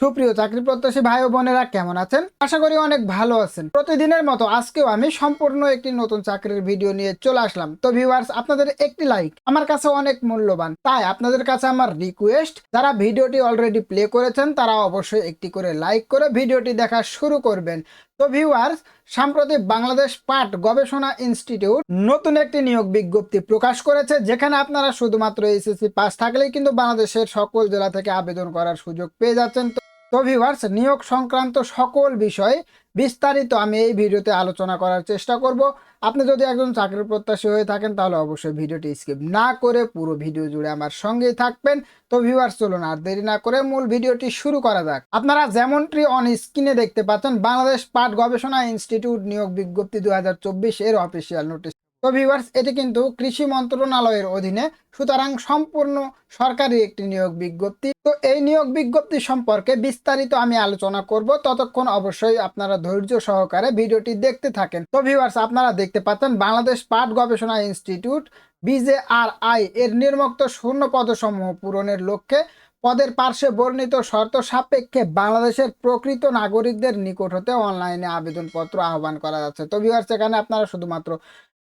সুপ্রিয় চাকরি প্রত্যাশী ভাই ও বোনেরা, কেমন আছেন? আশা করি অনেক ভালো আছেন। প্রতিদিনের মতো আজকেও আমি সম্পূর্ণ একটি নতুন চাকরির ভিডিও নিয়ে চলে আসলাম। তো ভিউয়ার্স আপনাদের একটি লাইক আমার কাছে অনেক মূল্যবান। তাই আপনাদের কাছে আমার রিকোয়েস্ট যারা ভিডিওটি অলরেডি প্লে করেছেন, তারা অবশ্যই একটি করে লাইক করে ভিডিওটি দেখা শুরু করবেন। তো ভিউয়ার্স সাম্প্রতিক বাংলাদেশ পাট গবেষণা ইনস্টিটিউট নতুন একটি নিয়োগ বিজ্ঞপ্তি প্রকাশ করেছে, যেখানে আপনারা শুধুমাত্র এসএসসি পাস থাকলেই কিন্তু বাংলাদেশের সকল জেলা থেকে আবেদন করার সুযোগ পেয়ে যাচ্ছেন। তো ভিউয়ার্স নিয়োগ সংক্রান্ত সকল বিষয়ে বিস্তারিত আমি এই ভিডিওতে আলোচনা করার চেষ্টা করব। আপনি যদি একজন চাকরির প্রত্যাশী হয়ে থাকেন, তাহলে অবশ্যই ভিডিওটি স্কিপ না করে পুরো ভিডিও জুড়ে আমার সঙ্গেই থাকবেন। তো ভিউয়ার্স, চলুন আর দেরি না করে মূল ভিডিওটি শুরু করা যাক। আপনারা যেমনটি অন স্ক্রিনে দেখতে পাচ্ছেন, বাংলাদেশ পাট গবেষণা ইনস্টিটিউট নিয়োগ বিজ্ঞপ্তি দু হাজার চব্বিশ এর অফিসিয়াল নোটিশ তো ভিউয়ার্স এটি কিন্তু কৃষি মন্ত্রণালয়ের অধীনে, সুতরাং সম্পূর্ণ সরকারি একটি নিয়োগ বিজ্ঞপ্তি। তো এই নিয়োগ বিজ্ঞপ্তি সম্পর্কে বিস্তারিত আমি আলোচনা করব। ততক্ষণ অবশ্যই আপনারা ধৈর্য সহকারে ভিডিওটি দেখতে থাকেন। তো ভিউয়ার্স আপনারা দেখতে পাচ্ছেন বাংলাদেশ পাট গবেষণা ইনস্টিটিউট, বিজেআরআই, এর নির্মুক্ত শূন্য পদসমূহ পূরণের লক্ষ্যে পদের পার্শ্বে বর্ণিত শর্ত সাপেক্ষে বাংলাদেশের প্রকৃত নাগরিকদের নিকট হতে অনলাইনে আবেদনপত্র আহ্বান করা যাচ্ছে। তো ভিউয়ার্স এখানে আপনারা শুধুমাত্র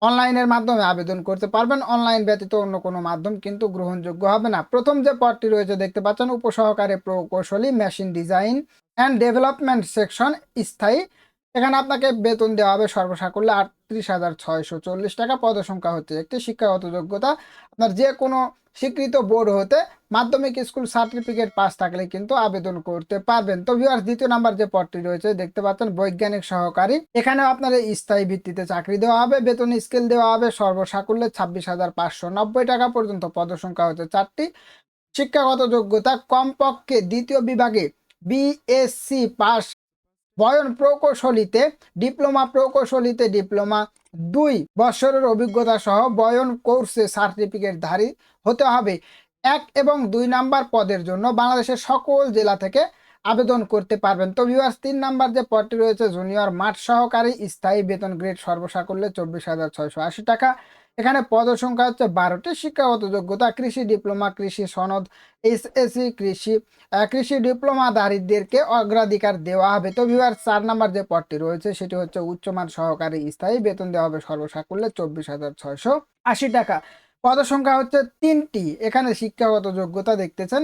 অনলাইনের মাধ্যমে আবেদন করতে পারবেন। অনলাইন ব্যতীত অন্য কোনো মাধ্যম কিন্তু গ্রহণযোগ্য হবে না। প্রথম যে পদটি রয়েছে, দেখতে পাচ্ছেন, উপসহকারে প্রকৌশলী, machine design and development section, স্থায়ী এখানে আপনাকে বেতন দেওয়া হবে সর্বসাকুল্যে আটত্রিশ হাজার ছয়শো চল্লিশ টাকা। পদসংখ্যা হচ্ছে একটি শিক্ষাগত যোগ্যতা। আপনার যে কোনো স্বীকৃত বোর্ড হতে মাধ্যমিক স্কুল সার্টিফিকেট পাস থাকলে কিন্তু আবেদন করতে পারবেন। তো ভিউয়ার্স দ্বিতীয় নাম্বার যে পদটি রয়েছে, দেখতে পাচ্ছেন বৈজ্ঞানিক সহকারী। এখানেও আপনার স্থায়ী ভিত্তিতে চাকরি দেওয়া হবে, বেতন স্কেল দেওয়া হবে সর্বসাকুল্যে ছাব্বিশ হাজার পাঁচশো নব্বই টাকা পর্যন্ত। পদসংখ্যা হচ্ছে চারটি। শিক্ষাগত যোগ্যতা কমপক্ষে দ্বিতীয় বিভাগে বিএসসি পাস বয়ন প্রকৌশলীতে ডিপ্লোমা প্রকৌশলীতে ডিপ্লোমা, দুই বছরের অভিজ্ঞতা সহ বয়ন কোর্সে সার্টিফিকেটধারী হতে হবে। এক এবং দুই নাম্বার পদের জন্য বাংলাদেশের সকল জেলা থেকে আবেদন করতে পারবেন। তো ভিউয়ার্স তিন নাম্বার যে পদটি রয়েছে জুনিয়র মাঠ সহকারী স্থায়ী বেতন গ্রেড সর্বসাকুল্যে চব্বিশ হাজার ছয়শো আশি টাকা। এখানে পদসংখ্যা হচ্ছে বারোটি। শিক্ষাগত যোগ্যতা, কৃষি ডিপ্লোমা, কৃষি সনদ, এসএসসি কৃষি। কৃষি ডিপ্লোমাধারীদেরকে অগ্রাধিকার দেওয়া হবে। তো ভিউয়ার চার নাম্বার যে পদটি রয়েছে, সেটি হচ্ছে উচ্চমান সহকারী স্থায়ী। বেতন দেওয়া হবে সর্বসাকুল্যে চব্বিশ হাজার ছয়শো আশি টাকা। পদসংখ্যা হচ্ছে তিনটি। এখানে শিক্ষাগত যোগ্যতা দেখতেছেন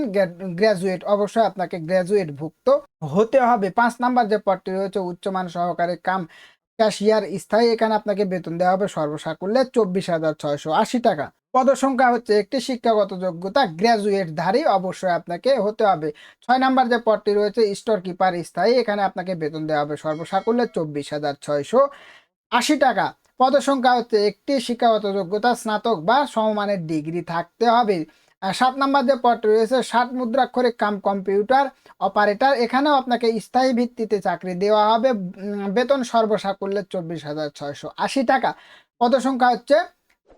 গ্র্যাজুয়েট। অবশ্যই আপনাকে গ্র্যাজুয়েট ভুক্ত হতে হবে। পাঁচ নাম্বার যে পদটি রয়েছে, উচ্চমান সহকারী কাম ক্যাশিয়ার স্থায়ী, এখানে আপনাকে বেতন দেওয়া হবে সর্বসাকুল্যে চব্বিশ হাজার ছয়শো আশি টাকা। পদসংখ্যা হচ্ছে একটি শিক্ষাগত যোগ্যতা গ্র্যাজুয়েট ধারী, অবশ্যই আপনাকে হতে হবে। ছয় নাম্বার যে পদটি রয়েছে স্টোর কিপার স্থায়ী, এখানে আপনাকে বেতন দেওয়া হবে সর্বসাকুল্যে চব্বিশ হাজার ছয়শো আশি টাকা। পদসংখ্যা হচ্ছে একটি শিক্ষাগত যোগ্যতা, স্নাতক বা সমমানের ডিগ্রি থাকতে হবে। সাত নাম্বার যে পদটি রয়েছে ষাট মুদ্রাক্ষরিক কাম কম্পিউটার অপারেটর। এখানেও আপনাকে স্থায়ী ভিত্তিতে চাকরি দেওয়া হবে। বেতন সর্বসাকুল্যে চব্বিশ হাজার ছয়শো আশি টাকা। পদসংখ্যা হচ্ছে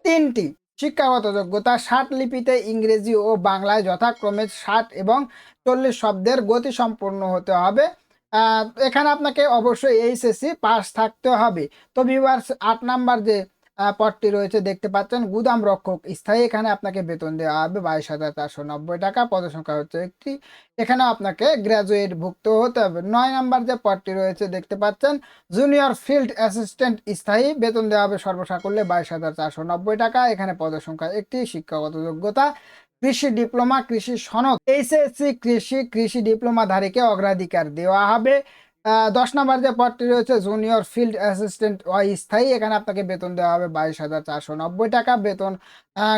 তিনটি। শিক্ষাগত যোগ্যতা, ষাট লিপিতে ইংরেজি ও বাংলায় যথাক্রমে ষাট এবং চল্লিশ শব্দের গতি সম্পূর্ণ হতে হবে। এখানে আপনাকে অবশ্যই এইচএসসি পাস থাকতে হবে। তো ভিউয়ার্স আট নাম্বার যে পদটি রয়েছে, দেখতে পাচ্ছেন, গুদাম রক্ষক স্থায়ী। এখানে আপনাকে বেতন দেওয়া হবে বাইশ হাজার চারশো নব্বই টাকা। পদসংখ্যা হচ্ছে একটি। এখানে আপনাকে গ্র্যাজুয়েট ভুক্ত হতে হবে। নয় নাম্বার যে পদটি রয়েছে, দেখতে পাচ্ছেন জুনিয়র ফিল্ড অ্যাসিস্ট্যান্ট স্থায়ী। বেতন দেওয়া হবে সর্বসাকুল্যে বাইশ হাজার চারশো নব্বই টাকা। এখানে পদসংখ্যা একটি, শিক্ষাগত যোগ্যতা, কৃষি ডিপ্লোমা, কৃষি সনদ, এইচএসসি কৃষি কৃষি ডিপ্লোমাধারীকে অগ্রাধিকার দেওয়া হবে। দশ নম্বর যে পদটি রয়েছে জুনিয়র ফিল্ড অ্যাসিস্ট্যান্ট অস্থায়ী এখানে আপনাকে বেতন দেওয়া হবে বাইশ হাজার চারশো নব্বই টাকা। বেতন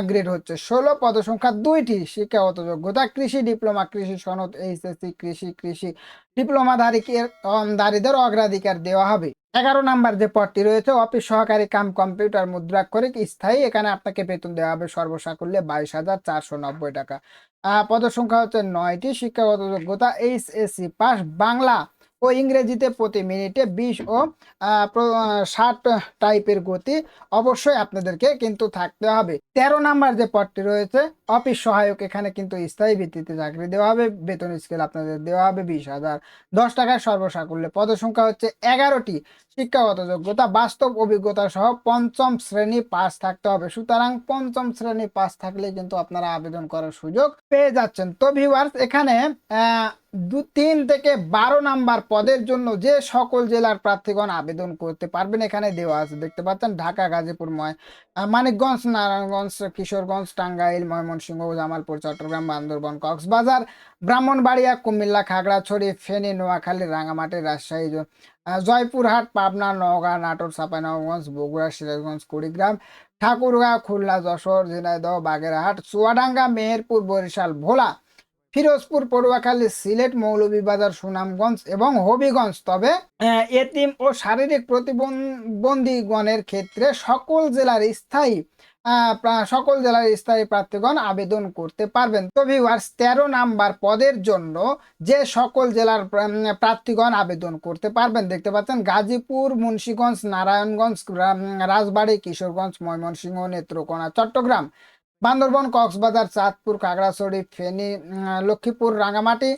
গ্রেড হচ্ছে ষোলো। পদসংখ্যা দুইটি শিক্ষাগত যোগ্যতা কৃষি ডিপ্লোমা কৃষি সনদ এইচএসসি কৃষি কৃষি ডিপ্লোমাধারীকে উম, ধারীদের অগ্রাধিকার দেওয়া হবে। এগারো নাম্বার যে পদটি রয়েছে অফিস সহকারী কাম কম্পিউটার মুদ্রাক্ষরিক স্থায়ী। এখানে আপনাকে বেতন দেওয়া হবে সর্বসাকুল্যে বাইশ হাজার চারশো নব্বই টাকা। পদসংখ্যা হচ্ছে নয়টি শিক্ষাগত যোগ্যতা এইচএসসি পাস বাংলা। ও ইংরেজিতে প্রতি মিনিটে বিশ ও ষাট টাইপের গতি অবশ্যই আপনাদেরকে কিন্তু থাকতে হবে। তেরো নাম্বার যে পদটি রয়েছে, অফিস সহায়ক, এখানে কিন্তু স্থায়ী ভিত্তিতে চাকরি দেওয়া হবে, বেতন স্কেল আপনাদের দেওয়া হবে বিশ হাজার। দশ টাকায় সর্বসাকুল্যে পদসংখ্যা হচ্ছে এগারোটি। শিক্ষাগত যোগ্যতা, বাস্তব অভিজ্ঞতা সহ পঞ্চম শ্রেণি পাস থাকতে হবে। সুতরাং পঞ্চম শ্রেণি পাস থাকলে কিন্তু আপনারা আবেদন করার সুযোগ পেয়ে যাচ্ছেন। তো ভিউয়ার্স এখানে দু তিন থেকে বারো নাম্বার পদের জন্য যে সকল জেলার প্রার্থীগণ আবেদন করতে পারবেন, এখানে দেওয়া আছে। দেখতে পাচ্ছেন, ঢাকা, গাজীপুর, ময় মানিকগঞ্জ, নারায়ণগঞ্জ, কিশোরগঞ্জ, টাঙ্গাইল, ময়মনসিংহ, জামালপুর, চট্টগ্রাম, বান্দরবন, কক্সবাজার, ব্রাহ্মণবাড়িয়া, কুমিল্লা, খাগড়াছড়ি, ফেনী, নোয়াখালী রাঙামাটি রাজশাহী জয়পুরহাট, পাবনা, নওগাঁ, নাটোর, চাঁপাইনবাবগঞ্জ, বগুড়া, সিরাজগঞ্জ, কুড়িগ্রাম, ঠাকুরগাঁও, খুলনা, যশোর, ঝিনাইদহ, বাগেরহাট, চুয়াডাঙ্গা, মেহেরপুর, বরিশাল, ভোলা। ফিরোজপুর, পড়ুয়াখালী, সিলেট, মৌলভীবাজার, সুনামগঞ্জ এবং হবিগঞ্জ। তবে এতিম ও শারীরিক প্রতিবন্ধীগণের ক্ষেত্রে সকল জেলার স্থায়ী সকল জেলার স্থায়ী প্রার্থীগণ আবেদন করতে পারবেন। তো ভিউয়ার্স তেরো নাম্বার পদের জন্য যে সকল জেলার প্রার্থীগণ আবেদন করতে পারবেন, দেখতে পাচ্ছেন গাজীপুর, মুন্সীগঞ্জ, নারায়ণগঞ্জ রাজবাড়ী, কিশোরগঞ্জ, ময়মনসিংহ, নেত্রকোনা, চট্টগ্রাম। বান্দরবন, কক্সবাজার, চাঁদপুর, খাগড়াছড়ি, ফেনী লক্ষ্মীপুর রাঙামাটি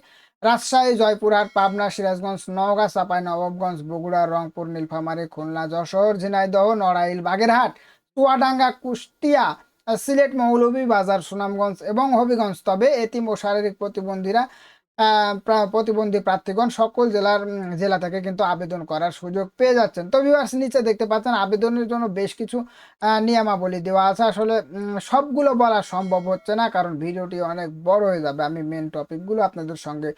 রাজশাহী, জয়পুরহাট, পাবনা, সিরাজগঞ্জ, নওগাঁ, চাপাই, নবাবগঞ্জ, বগুড়া, রংপুর, নীলফামারী, খুলনা, যশোর, ঝিনাইদহ, নড়াইল, বাগেরহাট, চুয়াডাঙ্গা, কুষ্টিয়া, সিলেট মৌলভী বাজার সুনামগঞ্জ এবং হবিগঞ্জ। তবে এতিম ও শারীরিক প্রতিবন্ধীরা প্রতিবন্ধী প্রার্থীগণ সকল জেলার জেলা থেকে কিন্তু আবেদন করার সুযোগ পেয়ে যাচ্ছেন। তো ভিউয়ার্স নিচে দেখতে পাচ্ছেন, আবেদনের জন্য বেশ কিছু নিয়মাবলী দেওয়া আছে। আসলে সবগুলো বলা সম্ভব হচ্ছে না, কারণ ভিডিওটি অনেক বড় হয়ে যাবে। আমি মেন টপিকগুলো আপনাদের সঙ্গে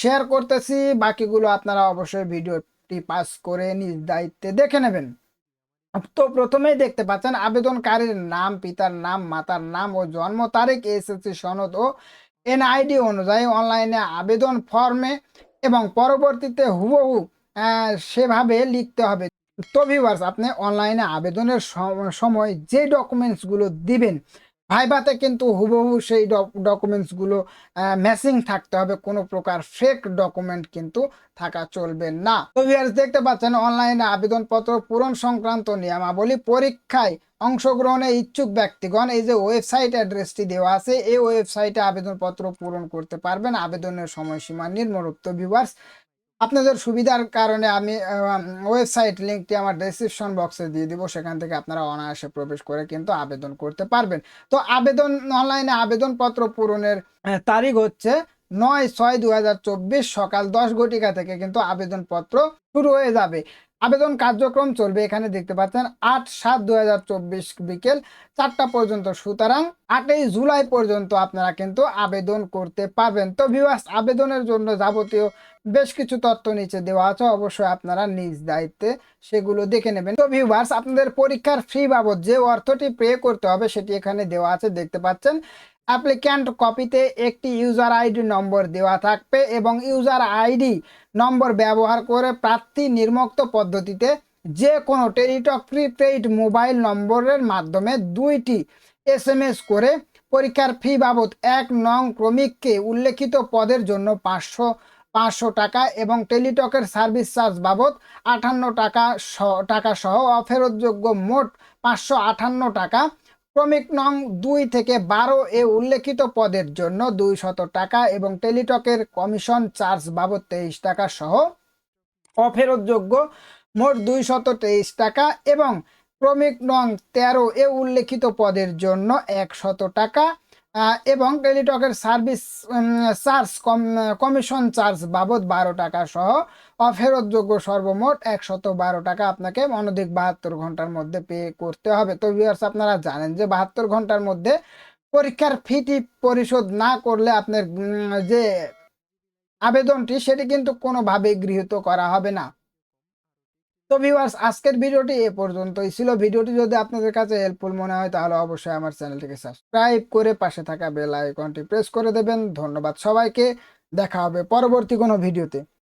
শেয়ার করতেছি। বাকিগুলো আপনারা অবশ্যই ভিডিওটি পাস করে নিজ দায়িত্বে দেখে নেবেন। তো প্রথমেই দেখতে পাচ্ছেন, আবেদনকারীর নাম, পিতার নাম, মাতার নাম ও জন্ম তারিখ এসএসসি সনদ ও এনআইডি অনুযায়ী অনলাইনে আবেদন ফর্মে এবং পরবর্তীতে হুবহু সেভাবে লিখতে হবে। তো ভিউয়ার্স আপনি অনলাইনে আবেদনের সময় যে ডকুমেন্টসগুলো দিবেন ভাইভাতে কিন্তু হুবহু সেই ডকুমেন্টসগুলো ম্যাচিং থাকতে হবে, কোনো প্রকার ফেক ডকুমেন্ট কিন্তু থাকা চলবে না। তো ভিউয়ার্স দেখতে পাচ্ছেন অনলাইনে আবেদনপত্র পূরণ সংক্রান্ত নিয়মাবলী পরীক্ষায় অংশগ্রহণে ইচ্ছুক ব্যক্তিগণ, এই যে ওয়েবসাইট অ্যাড্রেসটি দেওয়া আছে, এই ওয়েবসাইটে আবেদনপত্র পূরণ করতে পারবেন। আবেদনের সময়সীমা নির্মরুক্ত ভিউয়ার্স আপনাদের সুবিধার কারণে আমি ওয়েবসাইট লিঙ্কটি আমার ডেসক্রিপশন বক্সে দিয়ে দিব, সেখান থেকে আপনারা অনায়াসে প্রবেশ করে কিন্তু আবেদন করতে পারবেন। তো আবেদন অনলাইনে আবেদনপত্র পূরণের তারিখ হচ্ছে নয় ছয় দু সকাল দশ ঘটিকা থেকে কিন্তু আবেদনপত্র শুরু হয়ে যাবে। আবেদন কার্যক্রম চলবে এখানে দেখতে পাচ্ছেন, আট সাত দু বিকেল চারটা পর্যন্ত সুতরাং আটই জুলাই পর্যন্ত আপনারা কিন্তু আবেদন করতে পারবেন। তো ভিউয়ার্স আবেদনের জন্য যাবতীয় বেশ কিছু তথ্য নিচে দেওয়া আছে, অবশ্যই আপনারা নিজ দায়িত্বে সেগুলো দেখে নেবেন। তো ভিউভার্স আপনাদের পরীক্ষার ফি বাবদ যে অর্থটি পে করতে হবে সেটি এখানে দেওয়া আছে, দেখতে পাচ্ছেন। অ্যাপ্লিক্যান্ট কপিতে একটি ইউজার আইডি নম্বর দেওয়া থাকবে এবং ইউজার আইডি নম্বর ব্যবহার করে প্রার্থী নির্মুক্ত পদ্ধতিতে যে কোনো টেলিটক প্রিপেইড মোবাইল নম্বরের মাধ্যমে দুইটি এস করে পরীক্ষার ফি বাবদ এক নং ক্রমিককে উল্লেখিত পদের জন্য পাঁচশো পাঁচশো টাকা এবং টেলিটকের সার্ভিস চার্জ বাবদ আটান্ন টাকা টাকা সহ অফেরতযোগ্য মোট পাঁচশো আটান্ন টাকা। ক্রমিক নং দুই থেকে বারো এ উল্লেখিত পদের জন্য দুই শত টাকা এবং টেলিটকের কমিশন চার্জ বাবদ তেইশ টাকা সহ অফেরতযোগ্য মোট দুই শত তেইশ টাকা এবং ক্রমিক নং তেরো এ উল্লেখিত পদের জন্য একশত টাকা এবং টেলিটকের সার্ভিস চার্জ কম, কমিশন চার্জ বাবদ বারো টাকা সহ অফেরতযোগ্য সর্বমোট একশত বারো টাকা আপনাকে অনধিক বাহাত্তর ঘণ্টার মধ্যে পে করতে হবে। তো ভিউয়ার্স আপনারা জানেন যে বাহাত্তর ঘণ্টার মধ্যে পরীক্ষার ফিটি পরিশোধ না করলে আপনার যে আবেদনটি, সেটি কিন্তু কোনোভাবেই গৃহীত করা হবে না। তো ভিউয়ার্স আজকের ভিডিওটি এ পর্যন্তই। ছিল ভিডিওটি যদি আপনাদের কাছে হেল্পফুল মনে হয়, তাহলে অবশ্যই আমার চ্যানেলটিকে সাবস্ক্রাইব করে পাশে থাকা বেল আইকনটি প্রেস করে দেবেন। ধন্যবাদ সবাইকে। দেখা হবে পরবর্তী কোনো ভিডিওতে।